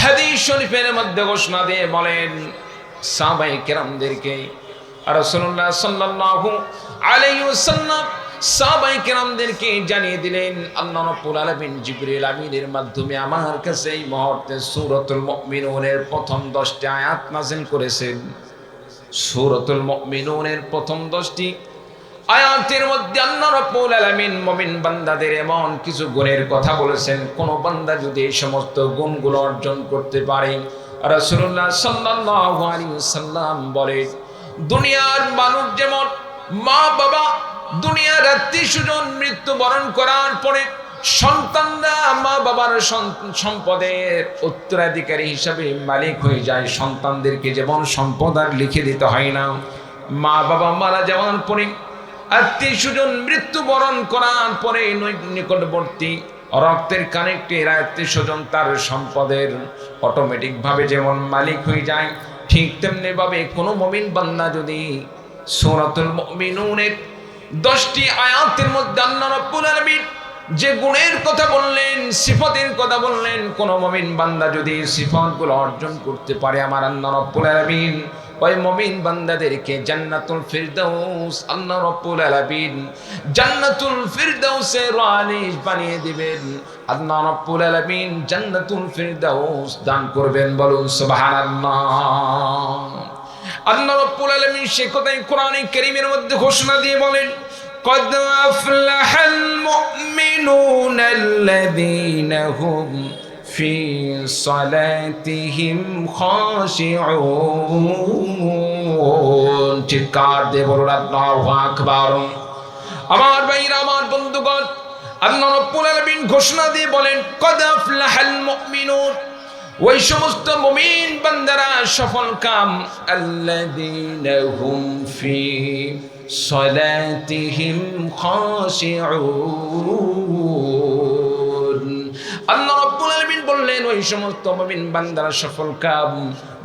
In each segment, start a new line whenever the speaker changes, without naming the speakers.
হাদিস শরীফের মধ্যে ঘোষণা দিয়ে বলেন জানিয়ে দিলেন, আল্লাহ মাধ্যমে আমার কাছে এই মুহূর্তে সূরাতুল মুমিনুনের প্রথম 10টি আয়াত নাযিল করেছেন। সূরাতুল মুমিনুনের প্রথম 10টি আয়াতের মধ্যে আল্লাহ রাব্বুল আলামিন মুমিন বান্দাদের এমন কিছু গুণের কথা বলেছেন, কোন বান্দা যদি এই সমস্ত গুণগুলো অর্জন করতে পারে, রাসূলুল্লাহ সাল্লাল্লাহু আলাইহি সাল্লাম বলে, দুনিয়ার মানুষ যেমন মা বাবা দুনিয়ার আত্মীয় মৃত্যুবরণ করার পরে সন্তানরা মা বাবার সম্পদের উত্তরাধিকারী হিসাবে মালিক হয়ে যায়, সন্তানদেরকে যেমন সম্পদ আর লিখে দিতে হয় না মা বাবা মারা যাওয়ার পরে আত্মীয় স্বজন মৃত্যুবরণ করার পরে নিকটবর্তী রক্তের কানেক্টের আত্মীয় স্বজন তার সম্পদের অটোমেটিক ভাবে যেমন মালিক হয়ে যায়, ঠিক তেমনি ভাবে কোনো মমিন বান্দা যদি সূরাতুল মুমিনুনের দশটি আয়াতের মধ্যে আল্লাহ রাব্বুল যে গুণের কথা বললেন, সিফতের কথা বললেন, কোন মমিন বান্দা যদি সিফতগুলো অর্জন করতে পারে, আমার আল্লাহ রাব্বুল ওই মমিন বান্দাদেরকে জান্নাতুল ফিরদাউস আল্লাহ রাব্বুল আলামিন জান্নাতুল ফিরদাউসের রানিশ বানিয়ে দিবেন আল্লাহ রাব্বুল আলামিন জান্নাতুল ফিরদাউস দান করবেন বলুন সুবহানাল্লাহ আল্লাহ রাব্বুল আলামিন সে কথাই কোরআনে কারীমের মধ্যে ঘোষণা দিয়ে বলেন قد أفلح المؤمنون الذين هم في صلاتهم خاشعون চিৎকার দিয়ে বলুন আল্লাহু আকবার আমার ভাইরা আমার বন্ধুগণ আল্লাহ রাব্বুল আলামিন ঘোষণা দিয়ে বলেন قد أفلح المؤمنون ওই সমস্ত মুমিন বান্দারা সফল কাম আল্লাযীনা হুম ফি সালাতিহিম খাশিউন আল্লাহ রব্বুল আলামিন বললেন ওই সমস্ত মুমিন বান্দারা সফল কাম?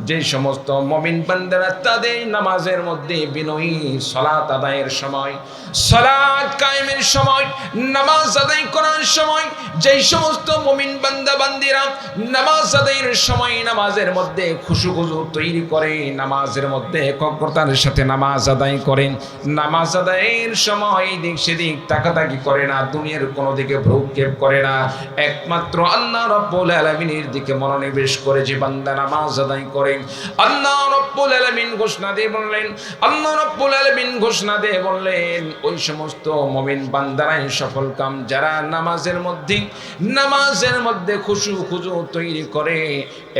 যে সমস্ত মুমিন বান্দারা তাদের নামাজের মধ্যে বিনয়ী সালাত আদায়ের সময়, সালাত কায়েমের সময়, নামাজ আদায় করার সময়, যেই সমস্ত মুমিন বান্দা বান্দিরা নামাজ আদায়ের সময় নামাজের মধ্যে খুশু তৈরি করে, নামাজের মধ্যে একাগ্রতার সাথে নামাজ আদায় করেন। নামাজ আদায়ের সময় এদিক সেদিক তাকাতাকি করে না, দুনিয়ার কোনো দিকে ভ্রুক্ষেপ করে না। একমাত্র আল্লাহ রব্বুল আলামিনের দিকে মনোনিবেশ করে যে বান্দা নামাজ আদায় করেন। আল্লাহ রব্বুল আলামিন ঘোষণা দিয়ে বললেন, আল্লাহ রব্বুল আলামিন ঘোষণা দিয়ে বললেন, ওই সমস্ত মুমিন বান্দারাই সফল কাম যারা নামাজের মধ্যে নামাজের মধ্যে খুশু খুজু তৈরি করে,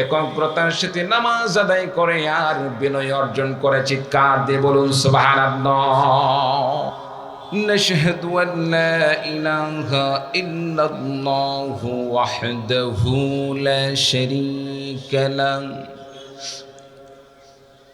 একাগ্রতার সাথে নামাজ আদায় করে আর বিনয় অর্জন করে চিৎকার দিয়ে বলুন, সুবহানাল্লাহ। نشهد أن لا إله إلا الله وحده لا شريك له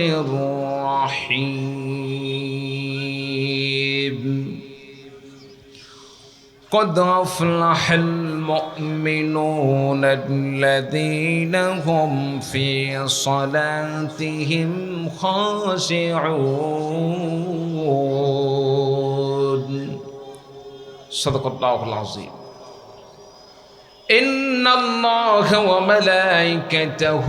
الرحيم. قد أفلح المؤمنون الذين هم في صلاتهم خاشعون. صدق الله العظيم. إن الله وملائكته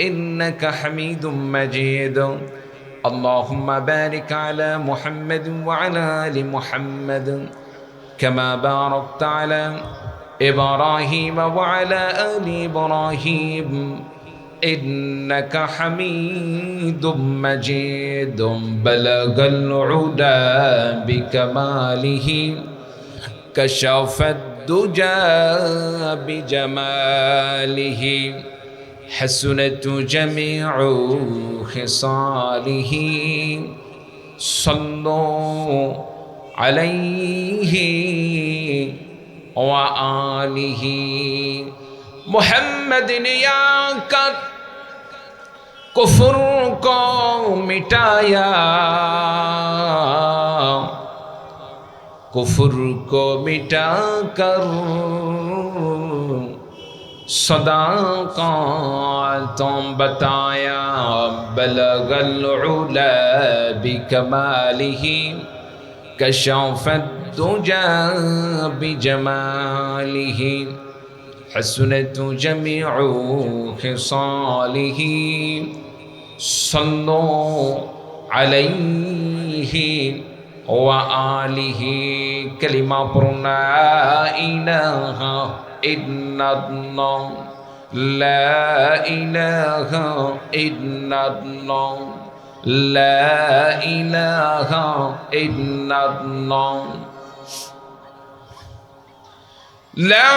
إنك حميد مجيد. اللهم بارك على محمد وعلى آل محمد. كما باركت على إبراهيم وعلى آل إبراهيم. إنك حميد مجيد. بلغ العلا بكماله. كشف الدجى بجماله. حسنت جميع خصاله. صلوا عليه وآله. محمد نیا کر کفر کو مٹایا کفر کو مٹا کر صداقاتم بتایا بلغ العلا بکماله کشف الدجا بجماله حسنت جميع خصاله صلوا عليه وآله كلمة برنائنا إلا الله لا إله إلا الله لا إله إلا الله لا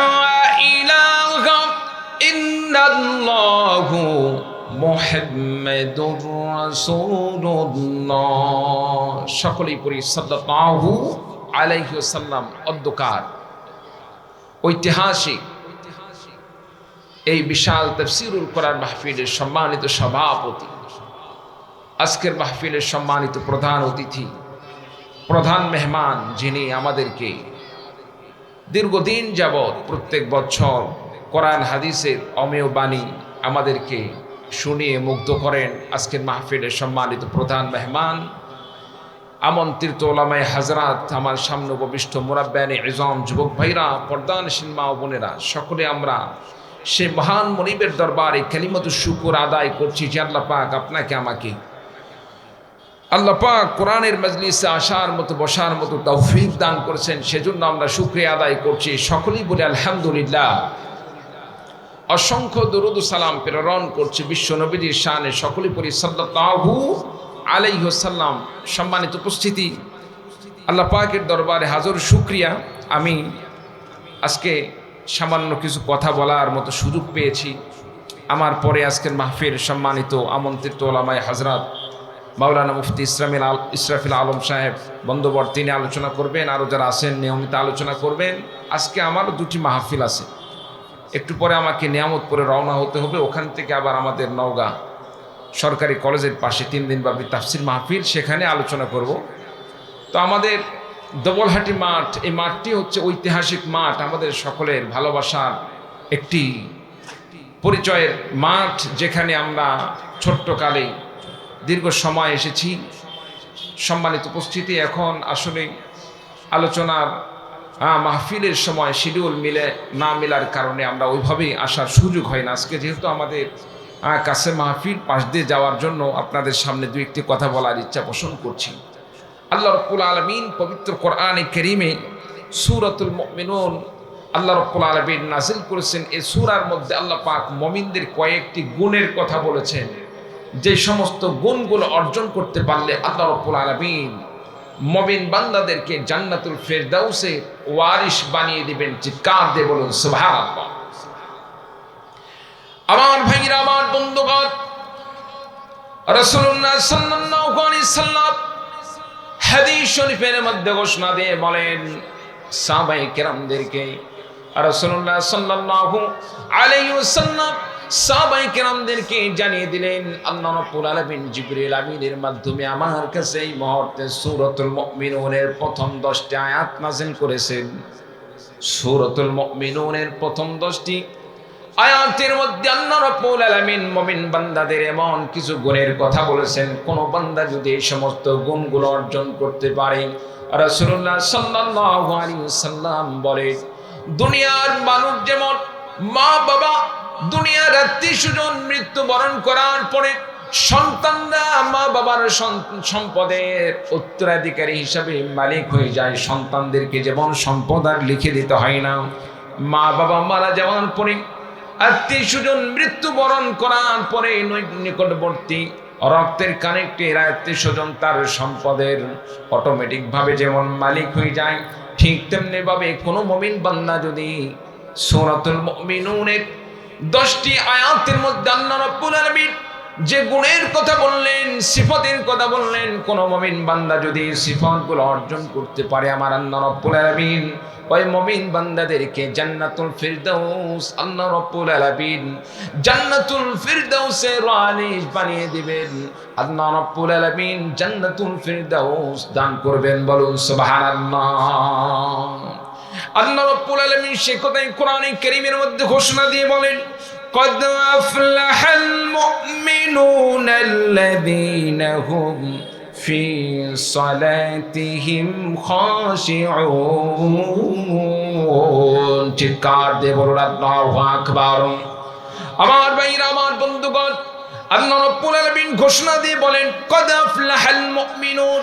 إله إلا الله محمد رسول الله সকলেই পড়ি সাল্লাল্লাহু আলাইহি ওয়াসাল্লাম অধ্যকার ঐতিহাসিক এই বিশাল তফসিরুল কোরআন মাহফিলের সম্মানিত সভাপতি, আজকের মাহফিলের সম্মানিত প্রধান অতিথি, প্রধান মেহমান যিনি আমাদেরকে দীর্ঘদিন যাবৎ প্রত্যেক বছর কোরআন হাদিসের অমেয় বাণী আমাদেরকে শুনিয়ে মুগ্ধ করেন আজকের মাহফিলের সম্মানিত প্রধান মেহমান। আমন্ত্রিত ওলামায় হাজরাত, আমার সামনে উপবিষ্ট মুরাব্বানি ইজম যুবক ভাইরা পর্দান সিনমা ও বোনেরা, সকলে আমরা সে মহান মনিবের দরবারে কালিমত শুকুর আদায় করছি যে আল্লাহ পাক আপনাকে, আমাকে আল্লাহ পাক কোরআনের মজলিসে আসার মতো, বসার মতো তৌফিক দান করেছেন। সেজন্য আমরা শুক্রিয়া আদায় করছি। সকলেই বলে আলহামদুলিল্লাহ। অসংখ্য দরুদ সালাম প্রেরণ করছে বিশ্ব নবীজির শানে। সকলে পরি সাল্লাহু আলাইহসাল্লাম সম্মানিত উপস্থিতি। আল্লাহ পাকের দরবারে হাজর শুক্রিয়া। আমি আজকে সামান্য কিছু কথা বলার মতো সুযোগ পেয়েছি। আমার পরে আজকের মাহফিল সম্মানিত আমন্ত্রিত ওলামায় হাজরাত মাওলানা মুফতি ইসলামিল আল ইসরাফিল আলম সাহেব বন্দোবর তিনি আলোচনা করবেন আরও যারা আছেন নিয়মিত আলোচনা করবেন। আজকে আমারও দুটি মাহফিল আছে। একটু পরে আমাকে নিয়ামত নিয়ামতপুরে রওনা হতে হবে, ওখান থেকে আবার আমাদের নওগাঁ সরকারি কলেজের পাশে তিন দিন ব্যাপী তাফসির মাহফিল, সেখানে আলোচনা করব। তো আমাদের দবলহাটি মাঠ, এই মাঠটি হচ্ছে ঐতিহাসিক মাঠ। আমাদের সকলের ভালোবাসার একটি পরিচয়ের মাঠ, যেখানে আমরা ছোট্টকালেই দীর্ঘ সময় এসেছি। সম্মানিত উপস্থিতি, এখন আসলে আলোচনার মাহফিলের সময়, শিডিউল মিলে না মেলার কারণে আমরা ওইভাবেই আসার সুযোগ হয় না। আজকে যেহেতু আমাদের কাছে মাহফিল, পাশ দিয়ে যাওয়ার জন্য আপনাদের সামনে দু একটি কথা বলার ইচ্ছা পোষণ করছি। আল্লাহ রব্বুল আলমিন পবিত্র কোরআনে কেরিমে সুরতুল মিনুন আল্লাহ রব্বুল আলমিন নাজিল করেছেন। এই সুরার মধ্যে আল্লাহ পাক মমিনদের কয়েকটি গুণের কথা বলেছেন। যে সমস্ত গুণগুলো অর্জন করতে পারলে আল্লাহ রব্বুল আলমিন মবিন বান্দাদেরকে জান্নাতুল ফেরদাউসে ওয়ারিশ বানিয়ে দিবেন, চিৎকার দিয়ে বলুন সুবহানাল্লাহ। আমার ভাইরা, আমার বন্ধুগণ, রাসূলুল্লাহ সাল্লাল্লাহু আলাইহি সাল্লাম হাদিস শরীফের মধ্যে ঘোষণা দিয়ে বলেন সাহাবাই কেরামদেরকে, রাসূলুল্লাহ সাল্লাল্লাহু আলাইহি ওয়াসাল্লাম সাহাবাই কেরামদেরকে জানিয়ে দিলেন, আল্লাহ রাব্বুল আলামিন জিবরিল আমিনের মাধ্যমে আমার কাছে এই মুহূর্তে সূরাতুল মুমিনুনের প্রথম 10টি আয়াত নাযিল করেছেন। সূরাতুল মুমিনুনের প্রথম 10টি আয়াতের মধ্যে আল্লাহ রাব্বুল আলামিন মুমিন বান্দাদের এমন কিছু গুণের কথা বলেছেন। কোন বান্দা যদি এই সমস্ত গুণগুলো অর্জন করতে পারে, রাসূলুল্লাহ সাল্লাল্লাহু আলাইহি সাল্লাম বলে, দুনিয়ার মানুষ যেমন মা বাবা দুনিয়ার আত্মীয় স্বজন মৃত্যুবরণ করার পরে সন্তানরা মা বাবার সম্পদের উত্তরাধিকারী হিসাবে মালিক হয়ে যায়, সন্তানদেরকে যেমন সম্পদ আর লিখে দিতে হয় না মা বাবা মারা যাওয়ার পরে আত্মীয় স্বজন মৃত্যুবরণ করার পরে নিকটবর্তী রক্তের কানেক্টের আত্মীয় স্বজন তার সম্পদের অটোমেটিকভাবে যেমন মালিক হয়ে যায়, ঠিক তেমনিভাবে কোনো মমিন বান্দা যদি সূরাতুল মুমিনুনের দশটি আয়াতের মধ্যে আল্লাহ রব্বুল আলামিন যে গুণের কথা বললেন, সিফতের কথা বললেন, কোন মমিন বান্দা যদি সিফতগুলো অর্জন করতে পারে, আমার আল্লাহ রাব্বুল ওই মমিন বান্দাদেরকে জান্নাতুল ফিরদাউস, আল্লাহ রাব্বুল আলামিন জান্নাতুল ফিরদাউসে রানিশ বানিয়ে দিবেন। আল্লাহ রাব্বুল আলামিন জান্নাতুল ফিরদাউস দান করবেন, বলুন সুবহানাল্লাহ। আল্লাহ রাব্বুল আলামিন সে কথাই কোরআনে কারীমের মধ্যে ঘোষণা দিয়ে বলেন قد أفلح المؤمنون الذين هم في صلاتهم خاشعون চিৎকার দিয়ে বলুন আল্লাহু আকবার আমার ভাইরা আমার বন্ধুগণ আল্লাহ রাব্বুল আলামিন ঘোষণা দিয়ে বলেন قد أفلح المؤمنون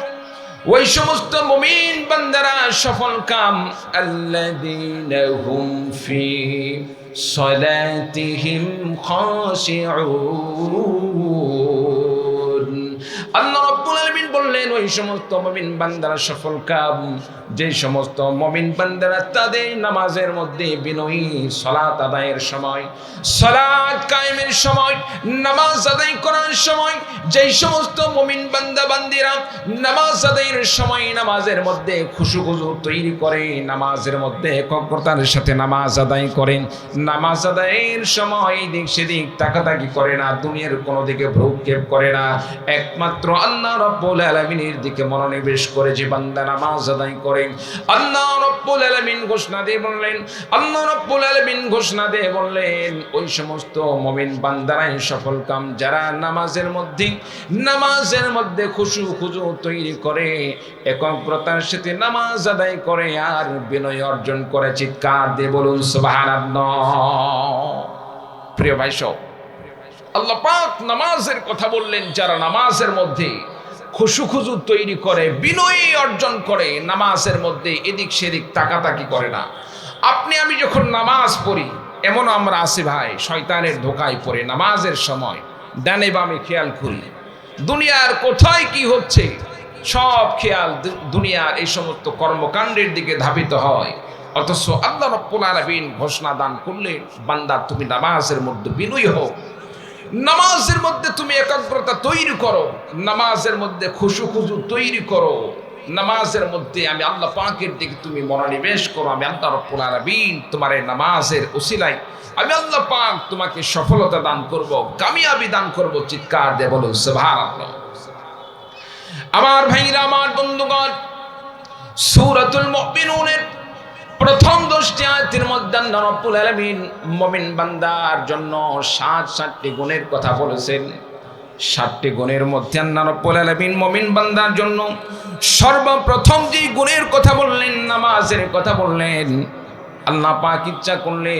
ওই সমস্ত মুমিন বান্দারা সফল কাম আল্লাযীনা হুম ফি সালাতিহিম خاشعون আল্লাহ রাব্বুল আলামিন বললেন ওই সমস্ত মুমিন বান্দারা সফল কাম। যে সমস্ত মুমিন বান্দারা তাদের নামাজের মধ্যে বিনয়ী সালাত আদায়ের সময়, সালাত কায়েমের সময়, নামাজ আদায় করার সময়, যেই সমস্ত মুমিন বান্দা বান্দিরা নামাজ আদায়ের সময় নামাজের মধ্যে খুশু খুশু তৈরি করে, নামাজের মধ্যে একাগ্রতার সাথে নামাজ আদায় করেন। নামাজ আদায়ের সময় এদিক সেদিক তাকাতাকি করে না, দুনিয়ার কোনো দিকে ভ্রুক্ষেপ করে না। একমাত্র আল্লাহ রব্বুল আলামিনের দিকে মনোনিবেশ করে যে বান্দা নামাজ আদায় করে, আল্লাহ রব্বুল আলামিন ঘোষণা দিয়ে বললেন, আল্লাহ রব্বুল আলামিন ঘোষণা দিয়ে বললেন, ওই সমস্ত মুমিন বান্দারাই সফল কাম, যারা নামাজের মধ্যে নামাজের মধ্যে খুশু খুজু তৈরি করে, একাগ্রতার সাথে নামাজ আদায় করে আর বিনয় অর্জন করে, চিৎকার দিয়ে বলুন, সুবহানাল্লাহ। প্রিয় ভাই সব, আল্লাহ পাক নামাজের কথা বললেন, যারা নামাজের মধ্যে খুশু খুজু তৈরি করে, বিনয়ী অর্জন করে, নামাজের মধ্যে এদিক সেদিক তাকাতাকি করে না। আপনি আমি যখন নামাজ পড়ি এমন আমরা আছি ভাই, শয়তানের ধোকায় পড়ে নামাজের সময়, ডানে বামে খেয়াল করি দুনিয়ার কোথায় কি হচ্ছে? সব খেয়াল দুনিয়ার এই সমস্ত কর্মকাণ্ডের দিকে ধাবিত হয়। অথচ আল্লাহ রব্বুল আলামিন ঘোষণা দান করলে, বান্দা তুমি নামাজের মধ্যে বিনয়ী হও নামাজের মধ্যে তুমি একাগ্রতা তৈরি করো, নামাজের মধ্যে খুশু খুশু তৈরি করো, নামাজের মধ্যে আমি আল্লাহ পাকের দিকে তুমি মনোনিবেশ করো, আমি আল্লাহ রব্বুল তোমার এই নামাজের উসিলাই আমি আল্লাহ পাক তোমাকে সফলতা দান করব, কামিয়াবি দান করব, চিৎকার দিয়ে বলো, সুবহানাল্লাহ। আমার ভাইরা, আমার বন্ধুগণ, সূরাতুল মুমিনুনের প্রথম দশটি আয়াতের মধ্যে রাব্বুল আলামিন মুমিন বান্দার জন্য সাত, সাতটি গুণের কথা বলেছেন। সাতটি গুণের মধ্যে আল্লাহ রাব্বুল আলামিন মুমিন বান্দার জন্য সর্বপ্রথম যে গুণের কথা বললেন, নামাজের কথা বললেন, আল্লাহ পাক ইচ্ছা করলে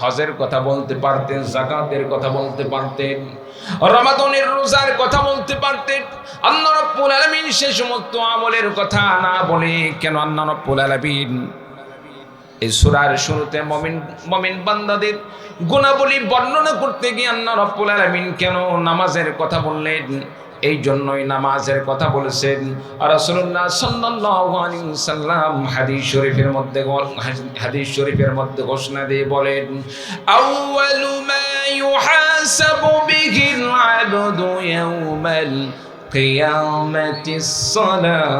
হজের কথা বলতে পারতেন জাকাতের কথা বলতে পারতেন, রমাদনের রোজার কথা বলতে পারতেন। আল্লাহ রাব্বুল আলামিন সে সমস্ত আমলের কথা না বলে কেন আল্লাহ রাব্বুল আলামিন এই সুরার শুরুতে মমিন মমিন বান্দাদের গুণাবলী বর্ণনা করতে গিয়ে আল্লাহ রব্বুল আলামিন কেন নামাজের কথা বললেন? এই জন্যই নামাজের কথা বলেছেন। রাসূলুল্লাহ সাল্লাল্লাহু আলাইহি সাল্লাম হাদিস শরীফের মধ্যে হাদিস শরীফের মধ্যে ঘোষণা দিয়ে বলেন, আউয়ালু মা ইউহাসাবু বিহিল আবদু ইয়াউমাল কিয়ামাতিস সালাহ।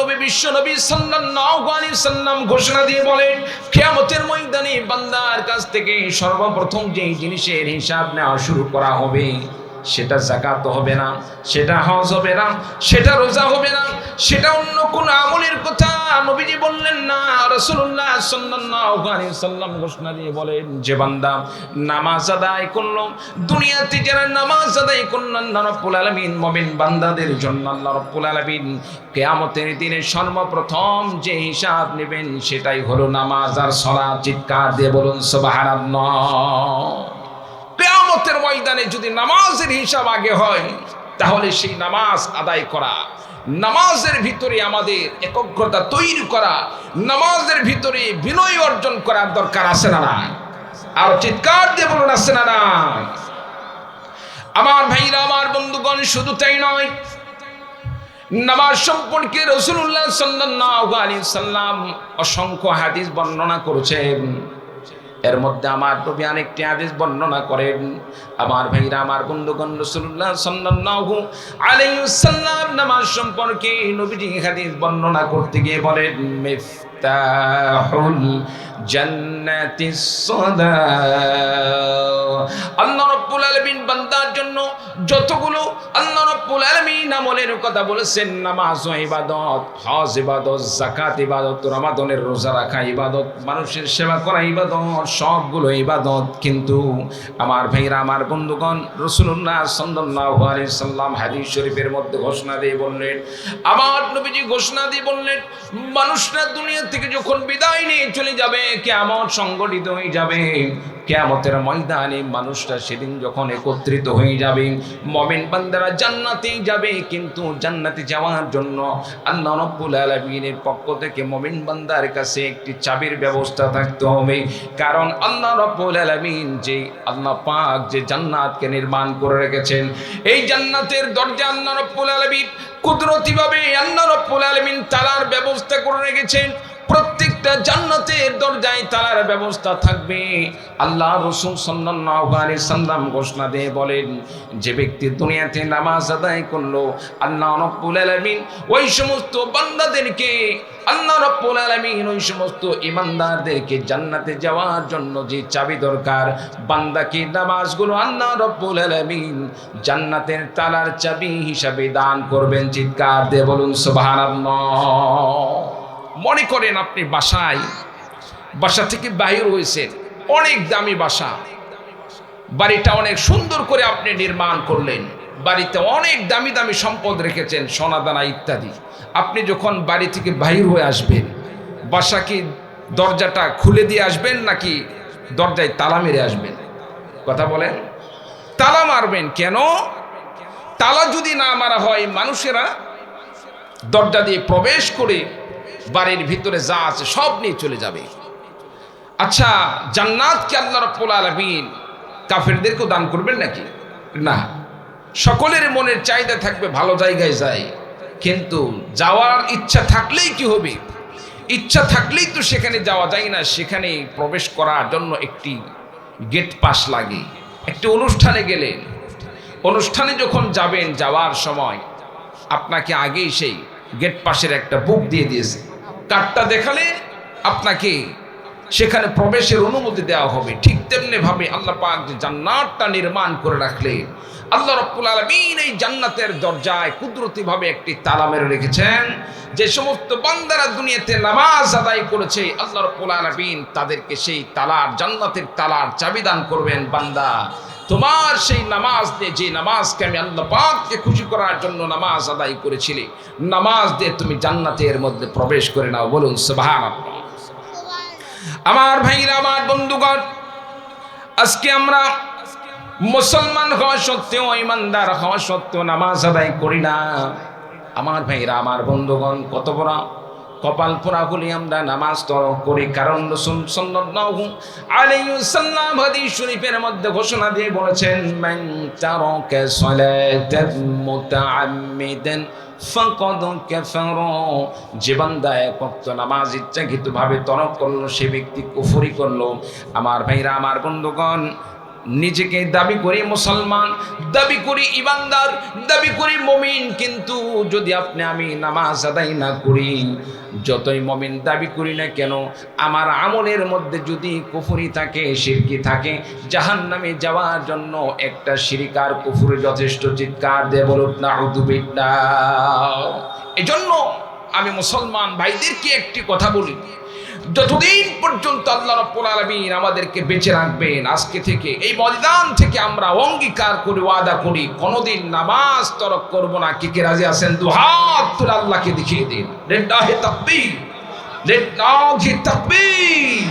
নবী বিশ্ব নবী সাল্লাল্লাহু আলাইহি সাল্লাম ঘোষণা দিয়ে বলেন, কিয়ামতের ময়দানে বান্দার কাছ থেকে সর্বপ্রথম যে জিনিসের হিসাব নেওয়া শুরু করা হবে, সেটা জাকাত হবে না, সেটা হজ হবে না, সেটা রোজা হবে না সেটা অন্য কোন আমলের কথা। নবীজি বললেন, না, রাসূলুল্লাহ সাল্লাল্লাহু সাল্লাম ঘোষণা দিয়ে বলেন যে, বান্দা, নামাজ আদায় করল দুনিয়াতে যারা নামাজ আদায় করল আল্লাহ রাব্বুল আলামিন, মুমিন বান্দাদের জন্য আল্লাহ রাব্বুল আলামিন কিয়ামতের দিনে সর্বপ্রথম যে হিসাব নেবেন সেটাই হলো নামাজ আর সালাত চিৎকার দিয়ে বলুন কিয়ামতের কেয়ামতের ময়দানে যদি নামাজের হিসাব আগে হয়, তাহলে সেই নামাজ আদায় করা নামাজের ভিতরে আমাদের একগ্রতা তৈরি করা, নামাজের ভিতরে বিনয় অর্জন করার দরকার আছে না না আর চিৎকার দিয়ে বলুন, আছে না না আমার ভাইরা, আমার বন্ধুগণ, শুধু তাই নয়, নামাজ সম্পর্কে রসুল্লাহ সাল্লাল্লাহু আলাইহি সাল্লাম অসংখ্য হাদিস বর্ণনা করেছেন। এর মধ্যে আমার নবী আরেকটি আদেশ বর্ণনা করেন। আমার ভাইরা, আমার বন্ধুগণ রসুল্লাহ সাল্লাল্লাহু আলাইহি সাল্লাম নামাজ সম্পর্কে নবীজি হাদিস বর্ণনা করতে গিয়ে বলেন, মিফতাহুল জান্নাতিস সালাহ আল্লাহ রাব্বুল আলামিন বান্দার জন্য যতগুলো আল্লাহ রাব্বুল আমলের কথা বলেছেন, নামাজ ইবাদত, হজ ইবাদত, যাকাত ইবাদত, রমাদানের রোজা রাখা ইবাদত, মানুষের সেবা করা ইবাদত, সবগুলো ইবাদত। কিন্তু আমার ভাইরা, আমার বন্ধুগণ, রাসূলুল্লাহ সাল্লাল্লাহু সাল্লাম হাদিস শরীফের মধ্যে ঘোষণা দিয়ে বললেন, আমার নবীজি ঘোষণা দিয়ে বললেন, মানুষরা দুনিয়া থেকে যখন বিদায় নিয়ে চলে যাবে কে আমার সংগঠিত হয়ে যাবে। কেয়ামতের ময়দানে মানুষরা সেদিন যখন একত্রিত হয়ে যাবে, মমিন বান্দারা জান্নাতেই যাবে, কিন্তু জান্নাতে যাওয়ার জন্য আল্লাহ রব্বুল আলামিনের পক্ষ থেকে মমিন বান্দার কাছে একটি চাবির ব্যবস্থা থাকতে হবে। কারণ আল্লাহ রব্বুল আলামিন যে আল্লাহ পাক যে জান্নাতকে নির্মাণ করে রেখেছেন, এই জান্নাতের দরজা আল্লাহ রব্বুল আলামিন কুদরতিভাবে আল্লাহ রব্বুল আলামিন তালার ব্যবস্থা করে রেখেছেন। প্রত্যেকটা জান্নাতের দরজায় তালার ব্যবস্থা থাকবে। আল্লাহ রসুল সাল্লাল্লাহু আলাইহি সাল্লাম ঘোষণা দিয়ে বলেন, যে ব্যক্তি দুনিয়াতে নামাজ আদায় করল, আল্লাহ রব্বুল আলামিন ওই সমস্ত বান্দাদেরকে, আল্লাহ রব্বুল আলামিন ওই সমস্ত ইমানদারদেরকে জান্নাতে যাওয়ার জন্য যে চাবি দরকার, বান্দাকে নামাজগুলো আল্লাহ রব্বুল আলামিন জান্নাতের তালার চাবি হিসাবে দান করবেন। চিৎকার দিয়ে বলুন, সুবহানাল্লাহ। মনে করেন আপনি বাসায়, বাসা থেকে বাহির হয়েছেন, অনেক দামি বাসা। বাড়িটা অনেক সুন্দর করে আপনি নির্মাণ করলেন, বাড়িতে অনেক দামি দামি সম্পদ রেখেছেন, সোনাদানা ইত্যাদি। আপনি যখন বাড়ি থেকে বাহির হয়ে আসবেন, বাসা কি দরজাটা খুলে দিয়ে আসবেন নাকি দরজায় তালা মেরে আসবেন? কথা বলেন। তালা মারবেন কেন? তালা যদি না মারা হয়, মানুষেরা দরজা দিয়ে প্রবেশ করে বাড়ির ভিতরে যা আছে সব নিয়ে চলে যাবে। আচ্ছা জান্নাতকে আল্লাহ রব্বুল আলামিন কাফেরদেরকেও দান করবেন নাকি? না। সকলের মনের চাহিদা থাকবে ভালো জায়গায় যায়। কিন্তু যাওয়ার ইচ্ছা থাকলেই কি হবে? ইচ্ছা থাকলেই তো সেখানে যাওয়া যায় না, সেখানে প্রবেশ করার জন্য একটি গেট পাস লাগে। একটি অনুষ্ঠানে গেলেন অনুষ্ঠানে যখন যাবেন, যাওয়ার সময় আপনাকে আগেই সেই গেট পাশের একটা বুক দিয়ে দিয়েছে। কার্ডটা দেখালে আপনাকে সেখানে প্রবেশের অনুমতি দেওয়া হবে। ঠিক তেমনি ভাবে আল্লাহ পাক যে জান্নাতটা নির্মাণ করে রাখলে, আল্লাহ রব্বুল আলমিন এই জান্নাতের দরজায় কুদরতি ভাবে একটি তালা মেরে রেখেছেন। যে সমস্ত বান্দারা দুনিয়াতে নামাজ আদায় করেছে, আল্লাহ রব্বুল আলমিন তাদেরকে সেই তালার, জান্নাতের তালার চাবি দান করবেন বান্দা। তোমার সেই নামাজ দিয়ে, যে নামাজকে আমি আল্লাহ পাককে খুশি করার জন্য নামাজ আদায় করেছিলে, নামাজ দিয়ে তুমি জান্নাতের মধ্যে প্রবেশ করে নাও, বলুন সুবহানাল্লাহ। আমার ভাইরা, আমার বন্ধুগণ, আজকে আমরা মুসলমান হওয়া সত্ত্বেও, ইমানদার হওয়া সত্ত্বেও নামাজ আদায় করি না। আমার ভাইরা, আমার বন্ধুগণ, কত বড় কপাল পোড়া বলি আমরা নামাজ তরক করি। কারণ রসুল সাল্লাল্লাহু আলাইহি সাল্লাম হাদিস শরীফের মধ্যে ঘোষণা দিয়ে বলেছেন, মান তারাকা সালাতান মুতাআম্মিদান ফাকাদ কাফারা। যে বান্দা এক ওয়াক্ত নামাজ ইচ্ছাকৃতভাবে তরক করল, সে ব্যক্তি কুফরি করল। আমার ভাইরা, আমার বন্ধুগণ নিজেকে দাবি করি মুসলমান, দাবি করি ইমানদার, দাবি করি মমিন। কিন্তু যদি আপনি আমি নামাজ আদায় না করি, যতই মমিন দাবি করি না কেন, আমার আমলের মধ্যে যদি কুফুরি থাকে, শিরকি থাকে জাহান নামে যাওয়ার জন্য একটা শিরিকার কুফুরে যথেষ্ট চিৎকার দিয়ে না এজন্য আমি মুসলমান ভাইদেরকে একটি কথা বলি। যতদিন পর্যন্ত আল্লাহ রব্বুল আলামিন আমাদেরকে বেঁচে রাখবেন, আজকে থেকে, এই ময়দান থেকে আমরা অঙ্গীকার করি, ওয়াদা করি, কোনোদিন নামাজ তরক করব না। কে কে রাজি আছেন? দু হাত তুলে আল্লাহকে দেখিয়ে দিন। রেড্ডাহে তাকবীর। রেড্ডাহে তাকবীর।